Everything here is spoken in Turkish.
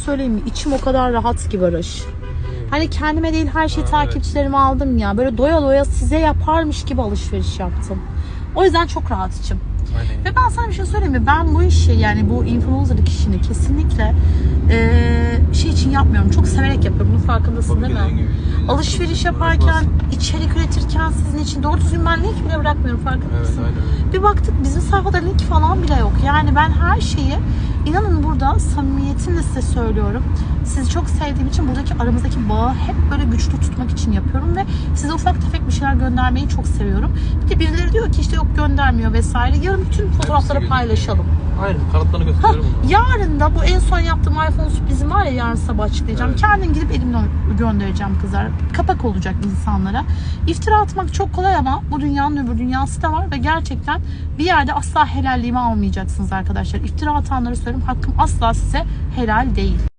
söyleyeyim mi? İçim o kadar rahat ki Barış. Hani kendime değil her şeyi takipçilerime aldım ya. Böyle doya doya size yaparmış gibi alışveriş yaptım. O yüzden çok rahat içim. Aynen. Ve ben sana bir şey söyleyeyim mi? Ben bu işi yani bu influencerlık işini kesinlikle eee, şey için yapmıyorum. Çok severek yapıyorum. Bunun farkındasın değil mi? Alışveriş yaparken, içerik üretirken sizin için doğru düzgün ben link bile bırakmıyorum farkında Evet mısın? aynen. Bir baktık bizim sayfada link falan bile yok. Yani ben her şeyi inanın burada samimiyetimle size söylüyorum. Sizi çok sevdiğim için buradaki aramızdaki bağı hep böyle güçlü tutmak için yapıyorum ve size ufak tefek bir şeyler göndermeyi çok seviyorum. Bir de birileri diyor ki işte yok göndermiyor vesaire. Yarın bütün fotoğrafları paylaşalım. Aynen. Kanıtlarını Ha, gösteriyorum bunu. yarın da bu en son yaptığım iPhone sürprizim var ya yarın sabah açıklayacağım. Evet. Kendim gidip elimle göndereceğim kızlar. Kapak olacak insanlara. İftira atmak çok kolay ama bu dünyanın öbür dünyası da var ve gerçekten bir yerde asla helalliğimi almayacaksınız arkadaşlar. İftira atanları söylüyorum hakkım asla size helal değil.